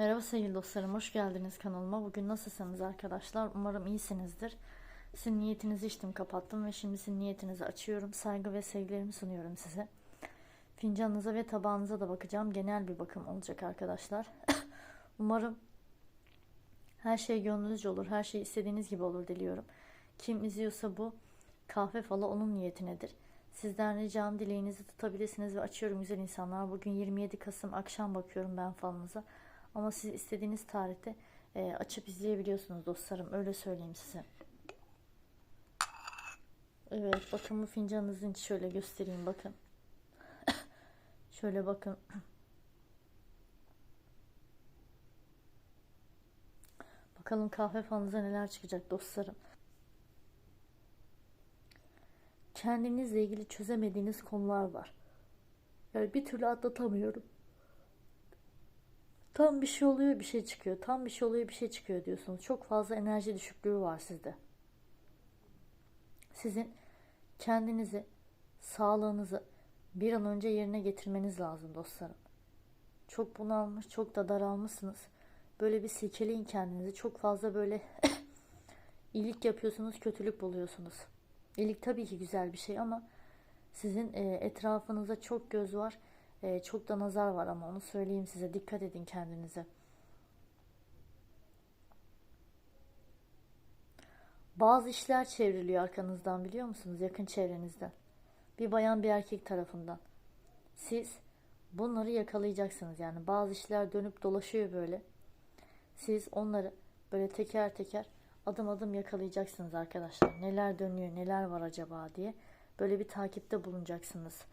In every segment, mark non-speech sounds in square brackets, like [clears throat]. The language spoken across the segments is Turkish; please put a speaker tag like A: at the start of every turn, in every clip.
A: Merhaba sevgili dostlarım, hoş geldiniz kanalıma. Bugün nasılsınız arkadaşlar? Umarım iyisinizdir. Sizin niyetinizi içtim, kapattım ve şimdi sizin niyetinizi açıyorum. Saygı ve sevgilerimi sunuyorum size. Fincanınıza ve tabağınıza da bakacağım. Genel bir bakım olacak arkadaşlar. [laughs] Umarım her şey gönlünüzce olur, her şey istediğiniz gibi olur diliyorum. Kim izliyorsa bu kahve falı onun niyetinedir. Sizden ricam dileğinizi tutabilirsiniz ve açıyorum güzel insanlar. Bugün 27 Kasım akşam bakıyorum ben falınıza. Ama siz istediğiniz tarihte e, açıp izleyebiliyorsunuz dostlarım. Öyle söyleyeyim size. Evet bakın bu fincanınızın şöyle göstereyim bakın. [laughs] şöyle bakın. [clears throat] Bakalım kahve falınıza neler çıkacak dostlarım. Kendinizle ilgili çözemediğiniz konular var. Yani bir türlü atlatamıyorum. Tam bir şey oluyor bir şey çıkıyor. Tam bir şey oluyor bir şey çıkıyor diyorsunuz. Çok fazla enerji düşüklüğü var sizde. Sizin kendinizi, sağlığınızı bir an önce yerine getirmeniz lazım dostlarım. Çok bunalmış, çok da daralmışsınız. Böyle bir silkeleyin kendinizi. Çok fazla böyle [laughs] iyilik yapıyorsunuz, kötülük buluyorsunuz. İyilik tabii ki güzel bir şey ama sizin e, etrafınızda çok göz var ee, çok da nazar var ama onu söyleyeyim size. Dikkat edin kendinize. Bazı işler çevriliyor arkanızdan biliyor musunuz? Yakın çevrenizden. Bir bayan bir erkek tarafından. Siz bunları yakalayacaksınız. Yani bazı işler dönüp dolaşıyor böyle. Siz onları böyle teker teker adım adım yakalayacaksınız arkadaşlar. Neler dönüyor, neler var acaba diye. Böyle bir takipte bulunacaksınız.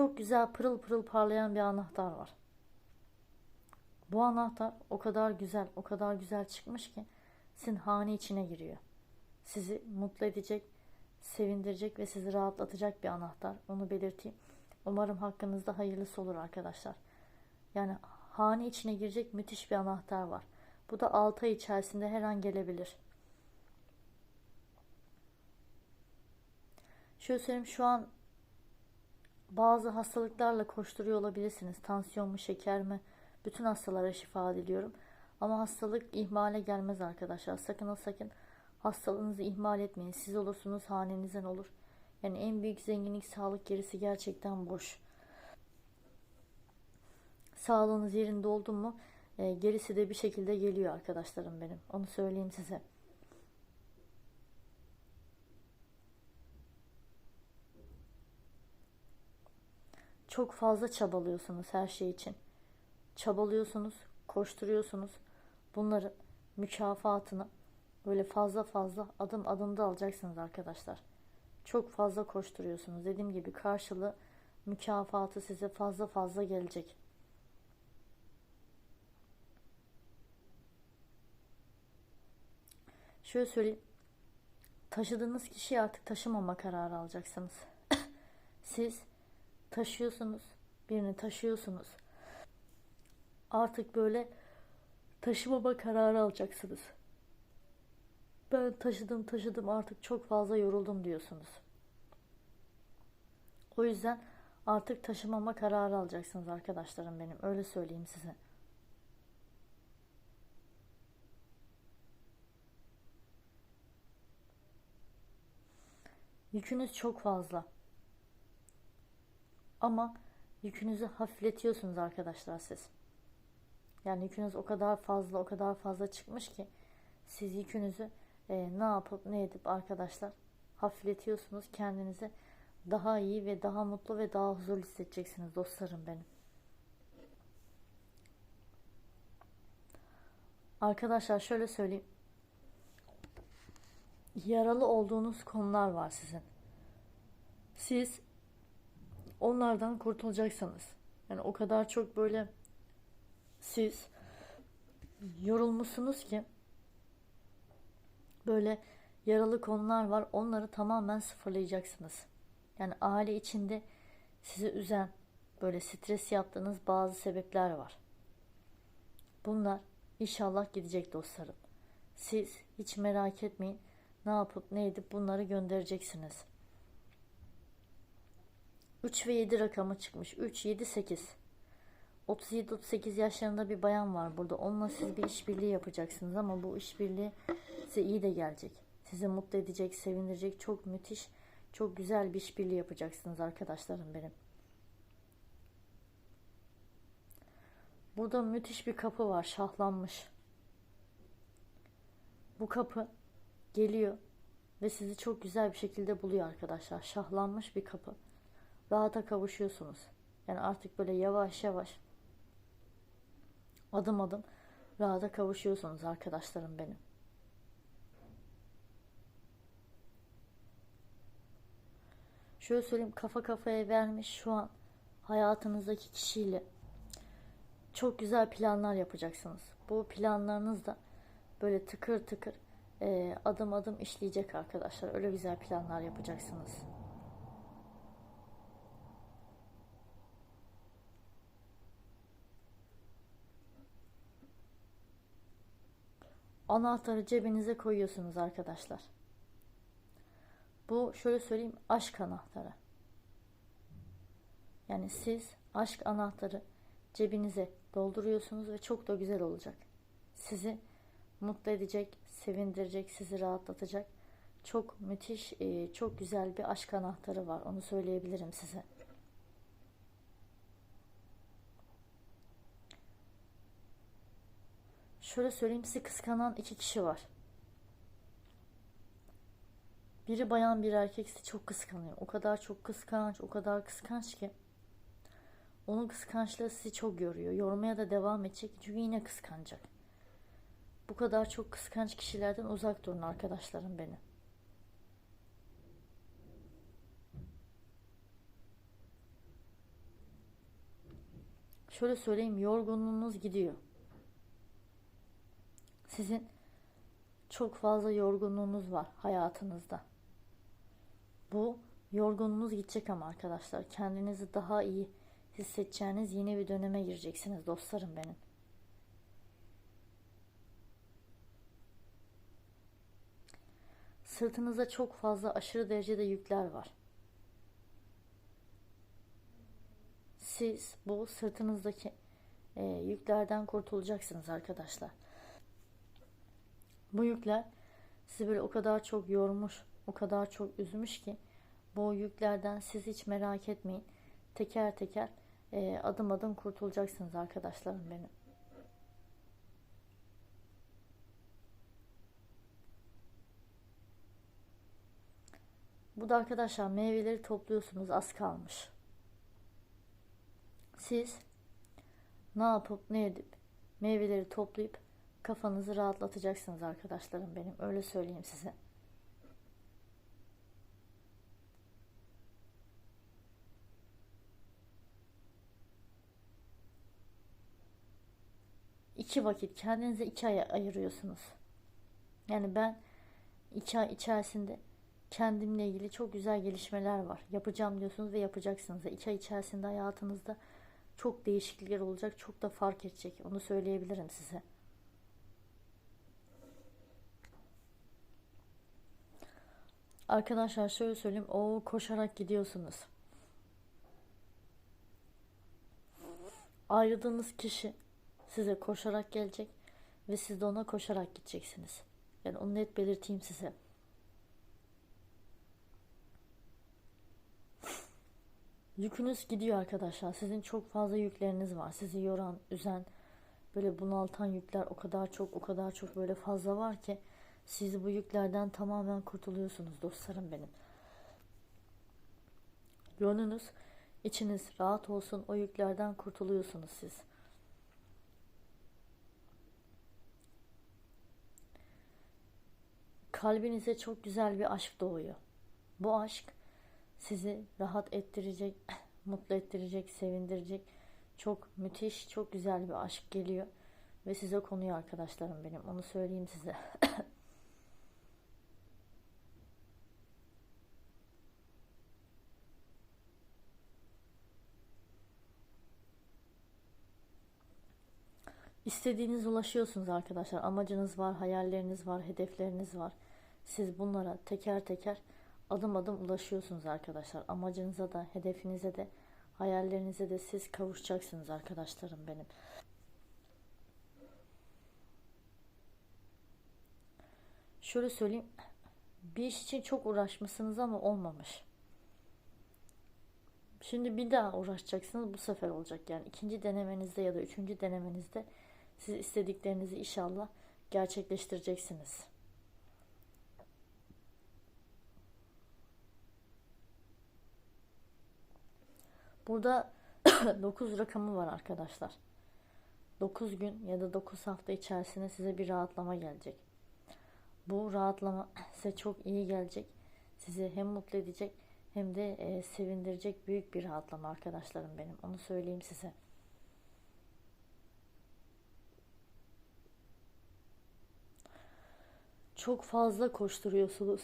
A: Çok güzel pırıl pırıl parlayan bir anahtar var. Bu anahtar o kadar güzel, o kadar güzel çıkmış ki sizin hane içine giriyor. Sizi mutlu edecek, sevindirecek ve sizi rahatlatacak bir anahtar. Onu belirteyim. Umarım hakkınızda hayırlısı olur arkadaşlar. Yani hane içine girecek müthiş bir anahtar var. Bu da 6 ay içerisinde her an gelebilir. Şöyle söyleyeyim şu an bazı hastalıklarla koşturuyor olabilirsiniz. Tansiyon mu, şeker mi? Bütün hastalara şifa diliyorum. Ama hastalık ihmale gelmez arkadaşlar. Sakın ha sakın hastalığınızı ihmal etmeyin. Siz olursunuz, hanenizden olur. Yani en büyük zenginlik sağlık gerisi gerçekten boş. Sağlığınız yerinde oldu mu e, gerisi de bir şekilde geliyor arkadaşlarım benim. Onu söyleyeyim size. Çok fazla çabalıyorsunuz her şey için. Çabalıyorsunuz, koşturuyorsunuz. Bunları mükafatını böyle fazla fazla adım adımda alacaksınız arkadaşlar. Çok fazla koşturuyorsunuz. Dediğim gibi karşılığı mükafatı size fazla fazla gelecek. Şöyle söyleyeyim. Taşıdığınız kişiyi artık taşımama kararı alacaksınız. [coughs] Siz taşıyorsunuz. Birini taşıyorsunuz. Artık böyle taşımama kararı alacaksınız. Ben taşıdım taşıdım artık çok fazla yoruldum diyorsunuz. O yüzden artık taşımama kararı alacaksınız arkadaşlarım benim. Öyle söyleyeyim size. Yükünüz çok fazla. Ama yükünüzü hafifletiyorsunuz arkadaşlar siz. Yani yükünüz o kadar fazla o kadar fazla çıkmış ki siz yükünüzü e, ne yapıp ne edip arkadaşlar hafifletiyorsunuz. Kendinizi daha iyi ve daha mutlu ve daha huzurlu hissedeceksiniz dostlarım benim. Arkadaşlar şöyle söyleyeyim. Yaralı olduğunuz konular var sizin. Siz onlardan kurtulacaksınız. Yani o kadar çok böyle siz yorulmuşsunuz ki böyle yaralı konular var. Onları tamamen sıfırlayacaksınız. Yani aile içinde sizi üzen, böyle stres yaptığınız bazı sebepler var. Bunlar inşallah gidecek dostlarım. Siz hiç merak etmeyin. ne yapıp ne edip bunları göndereceksiniz. 3 ve 7 rakamı çıkmış. 3, 7, 8. 37-38 yaşlarında bir bayan var burada. Onunla siz bir işbirliği yapacaksınız ama bu işbirliği size iyi de gelecek. Sizi mutlu edecek, sevindirecek çok müthiş, çok güzel bir işbirliği yapacaksınız arkadaşlarım benim. Burada müthiş bir kapı var, şahlanmış. Bu kapı geliyor ve sizi çok güzel bir şekilde buluyor arkadaşlar. Şahlanmış bir kapı. Rahata kavuşuyorsunuz. Yani artık böyle yavaş yavaş adım adım rahata kavuşuyorsunuz arkadaşlarım benim. Şöyle söyleyeyim kafa kafaya vermiş şu an hayatınızdaki kişiyle çok güzel planlar yapacaksınız. Bu planlarınız da böyle tıkır tıkır e, adım adım işleyecek arkadaşlar. Öyle güzel planlar yapacaksınız. Anahtarı cebinize koyuyorsunuz arkadaşlar. Bu şöyle söyleyeyim aşk anahtarı. Yani siz aşk anahtarı cebinize dolduruyorsunuz ve çok da güzel olacak. Sizi mutlu edecek, sevindirecek, sizi rahatlatacak. Çok müthiş, çok güzel bir aşk anahtarı var. Onu söyleyebilirim size. Şöyle söyleyeyim sizi kıskanan iki kişi var. Biri bayan bir erkek sizi çok kıskanıyor. O kadar çok kıskanç, o kadar kıskanç ki. Onun kıskançlığı sizi çok yoruyor. Yormaya da devam edecek çünkü yine kıskanacak. Bu kadar çok kıskanç kişilerden uzak durun arkadaşlarım benim. Şöyle söyleyeyim yorgunluğunuz gidiyor. Sizin çok fazla yorgunluğunuz var hayatınızda. Bu yorgunluğunuz gidecek ama arkadaşlar kendinizi daha iyi hissedeceğiniz yeni bir döneme gireceksiniz dostlarım benim. Sırtınıza çok fazla aşırı derecede yükler var. Siz bu sırtınızdaki e, yüklerden kurtulacaksınız arkadaşlar. Bu yükler sizi böyle o kadar çok yormuş, o kadar çok üzmüş ki bu yüklerden siz hiç merak etmeyin. Teker teker e, adım adım kurtulacaksınız arkadaşlarım benim. Bu da arkadaşlar meyveleri topluyorsunuz az kalmış. Siz ne yapıp ne edip meyveleri toplayıp kafanızı rahatlatacaksınız arkadaşlarım benim. Öyle söyleyeyim size. iki vakit kendinize iki ay ayırıyorsunuz. Yani ben iki ay içerisinde kendimle ilgili çok güzel gelişmeler var. Yapacağım diyorsunuz ve yapacaksınız. İki ay içerisinde hayatınızda çok değişiklikler olacak. Çok da fark edecek. Onu söyleyebilirim size. Arkadaşlar şöyle söyleyeyim. O koşarak gidiyorsunuz. Ayrıldığınız kişi size koşarak gelecek ve siz de ona koşarak gideceksiniz. Yani onu net belirteyim size. Yükünüz gidiyor arkadaşlar. Sizin çok fazla yükleriniz var. Sizi yoran, üzen, böyle bunaltan yükler o kadar çok, o kadar çok böyle fazla var ki siz bu yüklerden tamamen kurtuluyorsunuz dostlarım benim. Gönlünüz, içiniz rahat olsun. O yüklerden kurtuluyorsunuz siz. kalbinize çok güzel bir aşk doğuyor. Bu aşk sizi rahat ettirecek, [laughs] mutlu ettirecek, sevindirecek. Çok müthiş, çok güzel bir aşk geliyor. Ve size konuyor arkadaşlarım benim. Onu söyleyeyim size. [laughs] İstediğiniz ulaşıyorsunuz arkadaşlar. Amacınız var, hayalleriniz var, hedefleriniz var. siz bunlara teker teker adım adım ulaşıyorsunuz arkadaşlar. Amacınıza da, hedefinize de, hayallerinize de siz kavuşacaksınız arkadaşlarım benim. Şöyle söyleyeyim. Bir iş için çok uğraşmışsınız ama olmamış. Şimdi bir daha uğraşacaksınız bu sefer olacak yani ikinci denemenizde ya da üçüncü denemenizde siz istediklerinizi inşallah gerçekleştireceksiniz. Burada [coughs] 9 rakamı var arkadaşlar. 9 gün ya da 9 hafta içerisinde size bir rahatlama gelecek. Bu rahatlama [coughs] size çok iyi gelecek. Sizi hem mutlu edecek hem de e, sevindirecek büyük bir rahatlama arkadaşlarım benim. Onu söyleyeyim size. Çok fazla koşturuyorsunuz.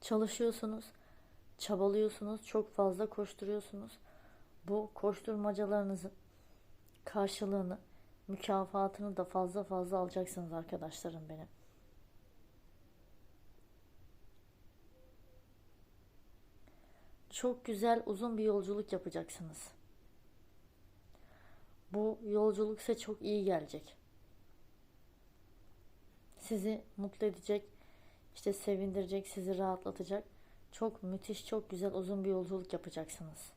A: Çalışıyorsunuz, çabalıyorsunuz, çok fazla koşturuyorsunuz. Bu koşturmacalarınızın karşılığını, mükafatını da fazla fazla alacaksınız arkadaşlarım benim. Çok güzel uzun bir yolculuk yapacaksınız. Bu yolculuk size çok iyi gelecek. Sizi mutlu edecek, işte sevindirecek, sizi rahatlatacak. Çok müthiş, çok güzel uzun bir yolculuk yapacaksınız.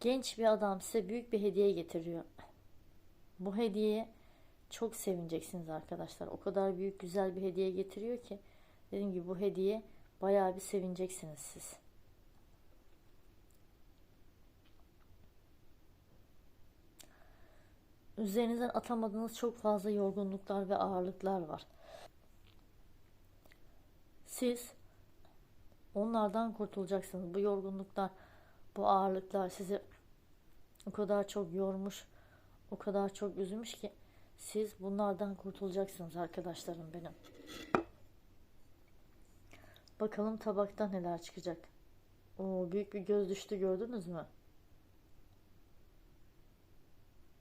A: Genç bir adam size büyük bir hediye getiriyor. Bu hediyeye çok sevineceksiniz arkadaşlar. O kadar büyük güzel bir hediye getiriyor ki dediğim gibi bu hediye bayağı bir sevineceksiniz siz. Üzerinizden atamadığınız çok fazla yorgunluklar ve ağırlıklar var. Siz onlardan kurtulacaksınız. Bu yorgunluklar, bu ağırlıklar sizi o kadar çok yormuş, o kadar çok üzmüş ki siz bunlardan kurtulacaksınız arkadaşlarım benim. Bakalım tabakta neler çıkacak. Oo, büyük bir göz düştü gördünüz mü?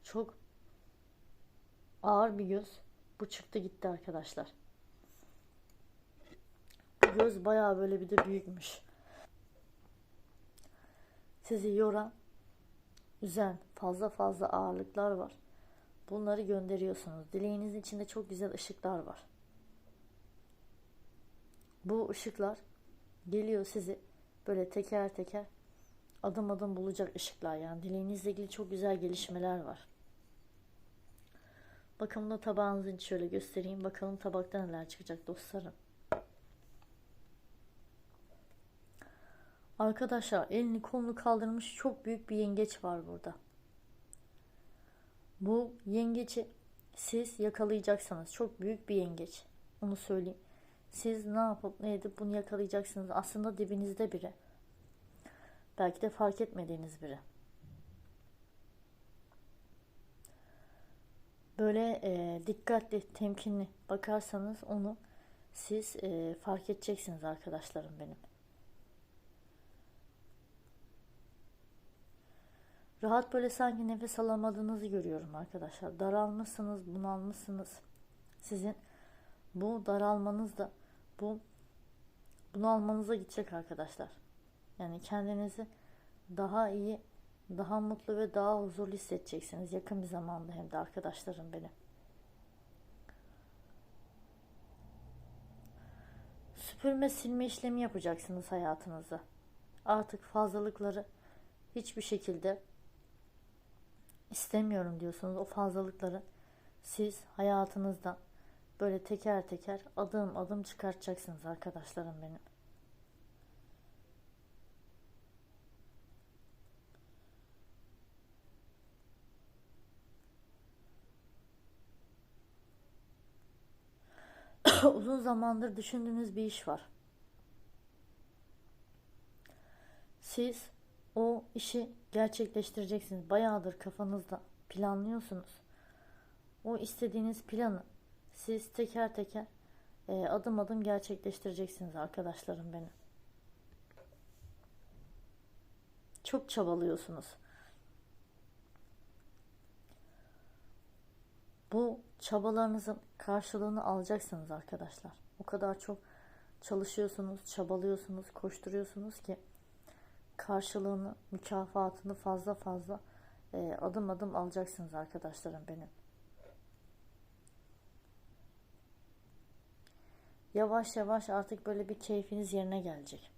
A: Çok ağır bir göz. Bu çıktı gitti arkadaşlar. Bu göz bayağı böyle bir de büyükmüş. Sizi yoran, üzen fazla fazla ağırlıklar var. Bunları gönderiyorsunuz. Dileğinizin içinde çok güzel ışıklar var. Bu ışıklar geliyor sizi böyle teker teker adım adım bulacak ışıklar yani dileğinizle ilgili çok güzel gelişmeler var. Bakın da tabağınızı şöyle göstereyim. Bakalım tabakta neler çıkacak dostlarım. Arkadaşlar elini kolunu kaldırmış çok büyük bir yengeç var burada. Bu yengeci siz yakalayacaksanız çok büyük bir yengeç. Onu söyleyeyim. Siz ne yapıp ne edip bunu yakalayacaksınız. Aslında dibinizde biri. Belki de fark etmediğiniz biri. Böyle e, dikkatli, temkinli bakarsanız onu siz e, fark edeceksiniz arkadaşlarım benim. Rahat böyle sanki nefes alamadığınızı görüyorum arkadaşlar. Daralmışsınız, bunalmışsınız. Sizin bu daralmanız da bu bunu almanıza gidecek arkadaşlar. Yani kendinizi daha iyi, daha mutlu ve daha huzurlu hissedeceksiniz yakın bir zamanda hem de arkadaşlarım benim. Süpürme silme işlemi yapacaksınız hayatınızda. Artık fazlalıkları hiçbir şekilde istemiyorum diyorsunuz. O fazlalıkları siz hayatınızdan böyle teker teker adım adım çıkartacaksınız arkadaşlarım benim. Uzun zamandır düşündüğünüz bir iş var. Siz o işi gerçekleştireceksiniz. Bayağıdır kafanızda planlıyorsunuz. O istediğiniz planı siz teker teker e, adım adım gerçekleştireceksiniz arkadaşlarım benim. Çok çabalıyorsunuz. Bu çabalarınızın karşılığını alacaksınız arkadaşlar. O kadar çok çalışıyorsunuz, çabalıyorsunuz, koşturuyorsunuz ki karşılığını, mükafatını fazla fazla e, adım adım alacaksınız arkadaşlarım benim. Yavaş yavaş artık böyle bir keyfiniz yerine gelecek.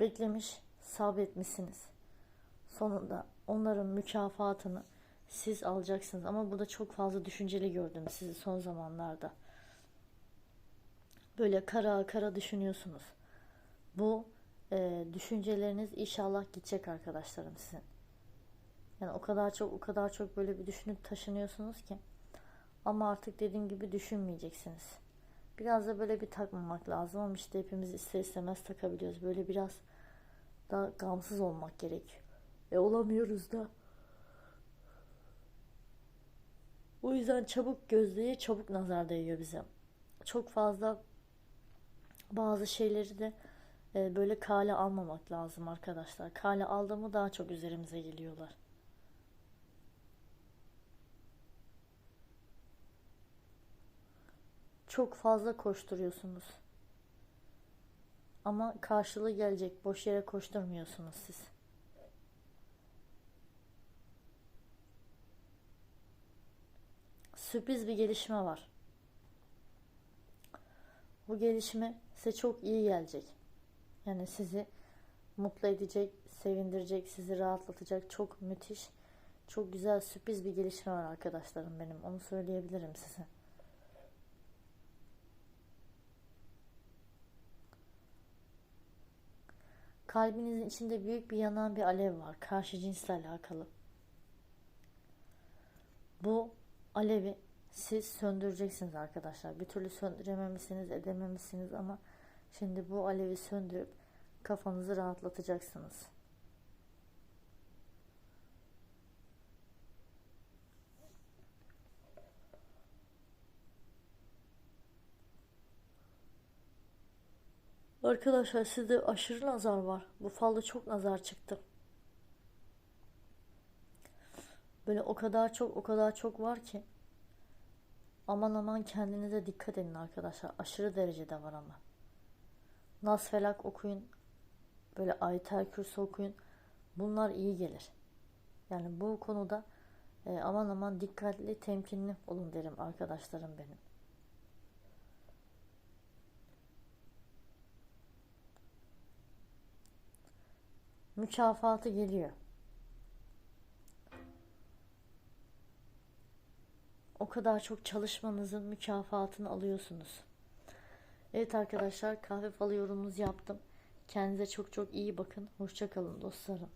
A: Beklemiş, sabretmişsiniz. Sonunda onların mükafatını siz alacaksınız. Ama burada çok fazla düşünceli gördüm sizi son zamanlarda. Böyle kara kara düşünüyorsunuz. Bu e, düşünceleriniz inşallah gidecek arkadaşlarım sizin. Yani o kadar çok o kadar çok böyle bir düşünüp taşınıyorsunuz ki. Ama artık dediğim gibi düşünmeyeceksiniz. Biraz da böyle bir takmamak lazım ama işte hepimiz ister istemez takabiliyoruz. Böyle biraz daha gamsız olmak gerekiyor. E olamıyoruz da. O yüzden çabuk gözlüğe çabuk nazar değiyor bize. Çok fazla bazı şeyleri de e, böyle kale almamak lazım arkadaşlar. Kale aldığımı daha çok üzerimize geliyorlar. Çok fazla koşturuyorsunuz. Ama karşılığı gelecek. Boş yere koşturmuyorsunuz siz. Sürpriz bir gelişme var. Bu gelişme size çok iyi gelecek. Yani sizi mutlu edecek, sevindirecek, sizi rahatlatacak çok müthiş, çok güzel sürpriz bir gelişme var arkadaşlarım benim. Onu söyleyebilirim size. Kalbinizin içinde büyük bir yanan bir alev var. Karşı cinsle alakalı. Bu alevi siz söndüreceksiniz arkadaşlar. Bir türlü söndürememişsiniz, edememişsiniz ama şimdi bu alevi söndürüp kafanızı rahatlatacaksınız. Arkadaşlar sizde aşırı nazar var. Bu falda çok nazar çıktı. Böyle o kadar çok o kadar çok var ki. Aman aman kendinize dikkat edin arkadaşlar. Aşırı derecede var ama. Nas felak okuyun. Böyle ayetel kürsü okuyun. Bunlar iyi gelir. Yani bu konuda e, aman aman dikkatli, temkinli olun derim arkadaşlarım benim. Mükafatı geliyor. O kadar çok çalışmanızın mükafatını alıyorsunuz. Evet arkadaşlar kahve falı yorumumuzu yaptım. Kendinize çok çok iyi bakın. Hoşçakalın dostlarım.